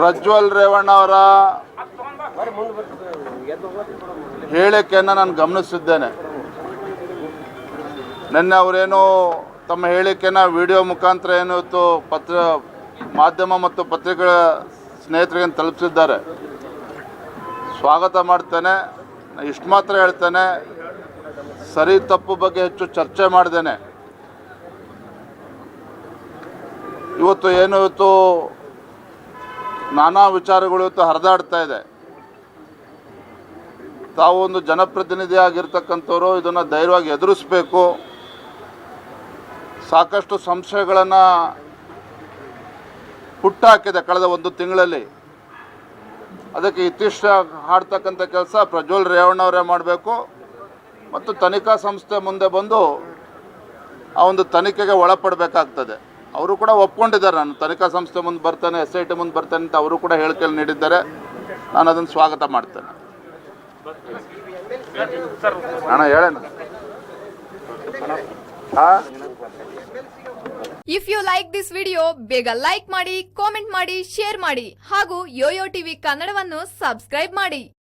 ಪ್ರಜ್ವಲ್ ರೇವಣ್ಣ ಅವರ ಹೇಳಿಕೆಯನ್ನು ನಾನು ಗಮನಿಸಿದ್ದೇನೆ ನಿನ್ನೆ ಅವರೇನು ತಮ್ಮ ಹೇಳಿಕೆನ ವಿಡಿಯೋ ಮುಖಾಂತರ ಏನು ಪತ್ರ, ಮಾಧ್ಯಮ ಮತ್ತು ಪತ್ರಿಕೆಗಳ ಸ್ನೇಹಿತರಿಗೆ ತಲುಪಿಸಿದ್ದಾರೆ. ಸ್ವಾಗತ ಮಾಡ್ತೇನೆ. ಇಷ್ಟು ಮಾತ್ರ ಹೇಳ್ತೇನೆ. ಸರಿ ತಪ್ಪು ಬಗ್ಗೆ ಹೆಚ್ಚು ಚರ್ಚೆ ಮಾಡ್ದೇನೆ. ಇವತ್ತು ಏನು ಇವತ್ತು ನಾನಾ ವಿಚಾರಗಳು ಇವತ್ತು ಹರಿದಾಡ್ತಾ ಇದೆ. ತಾವು ಒಂದು ಜನಪ್ರತಿನಿಧಿ ಆಗಿರ್ತಕ್ಕಂಥವ್ರು ಇದನ್ನು ಧೈರ್ಯವಾಗಿ ಎದುರಿಸಬೇಕು. ಸಾಕಷ್ಟು ಸಂಶಯಗಳನ್ನು ಹುಟ್ಟಾಕಿದೆ ಕಳೆದ ಒಂದು ತಿಂಗಳಲ್ಲಿ. ಅದಕ್ಕೆ ಇತಿಷ್ಟ ಹಾಡ್ತಕ್ಕಂಥ ಕೆಲಸ ಪ್ರಜ್ವಲ್ ರೇವಣ್ಣವರೇ ಮಾಡಬೇಕು. ಮತ್ತು ತನಿಖಾ ಸಂಸ್ಥೆ ಮುಂದೆ ಬಂದು ಆ ಒಂದು ತನಿಖೆಗೆ ಒಳಪಡಬೇಕಾಗ್ತದೆ. ಅವರು ಕೂಡ ಒಪ್ಕೊಂಡಿದ್ದಾರೆ. ನಾನು ತನಿಖಾ ಸಂಸ್ಥೆ ಮುಂದೆ ಬರ್ತಾನೆ ಎಸ್ ಐ ಟಿ ಮುಂದೆ ಬರ್ತಾನೆ ಅಂತ ಅವರು ಕೂಡ ಹೇಳಿಕೆಯಲ್ಲಿ ನೀಡಿದ್ದಾರೆ. ನಾನು ಅದನ್ನು ಸ್ವಾಗತ ಮಾಡ್ತೇನೆ. ಅಣ್ಣ ಹೇಳೇನ if you like this video ಬೇಗ ಲೈಕ್ ಮಾಡಿ ಕಾಮೆಂಟ್ ಮಾಡಿ ಶೇರ್ ಮಾಡಿ ಹಾಗೂ ಯೋಯೋ ಟಿವಿ ಕನ್ನಡವನ್ನು ಸಬ್ಸ್ಕ್ರೈಬ್ ಮಾಡಿ.